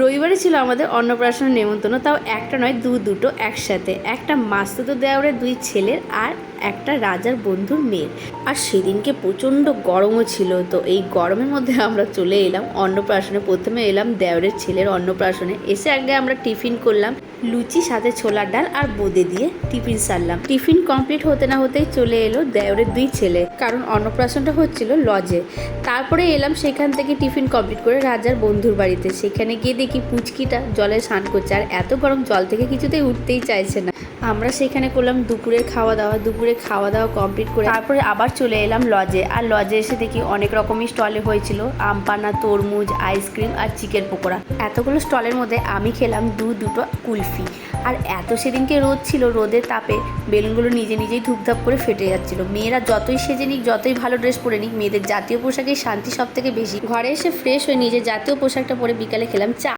রবিবারে ছিল আমাদের অন্নপ্রাশন নেমন্তন্ন, তাও একটা নয়, দু দুটো একসাথে। একটা মাস্তুতো দেওয়ারের দুই ছেলের আর একটা রাজার বন্ধুর মেয়ের। আর সেদিনকে প্রচণ্ড গরমও ছিল, তো এই গরমের মধ্যে আমরা চলে এলাম অন্নপ্রাশনে। প্রথমে এলাম দেওরের ছেলের অন্নপ্রাশনে। এসে আগে আমরা টিফিন করলাম। লুচি, সাথে ছোলার ডাল আর বোঁদে দিয়ে টিফিন সারলাম। টিফিন কমপ্লিট হতে না হতেই চলে এলো দেওরের দুই ছেলে। কারণ অন্নপ্রাশনটা হচ্ছিল লজে। তারপরে এলাম সেখান থেকে টিফিন কমপ্লিট করে রাজার বন্ধুর বাড়িতে। সেখানে গিয়ে দেখি পুচকিটা জলে স্নান করছে। আর এত গরম জল থেকে কিছুতেই উঠতেই চাইছে না। আমরা সেখানে করলাম দুপুরের খাওয়া দাওয়া দুপুরে খাওয়া দাওয়া কমপ্লিট করে তারপরে আবার চলে এলাম লজে আর লজে এসে দেখি অনেক রকমই স্টলে হয়েছিল। আমপানা তরমুজ আইসক্রিম আর চিকেন পকোড়া। এতগুলো স্টলের মধ্যে আমি খেলাম দু দুটো কুলফি। আর এত সেদিনকে রোদ ছিল, রোদের তাপে বেলুনগুলো নিজে নিজেই ধুপধাপ করে ফেটে যাচ্ছিল। মেয়েরা যতই সেজে নিক, যতই ভালো ড্রেস পরে নিক, মেয়েদের জাতীয় পোশাকেই শান্তি সব থেকে বেশি। ঘরে এসে ফ্রেশ হয়ে নিজের জাতীয় পোশাকটা পরে বিকালে খেলাম চা।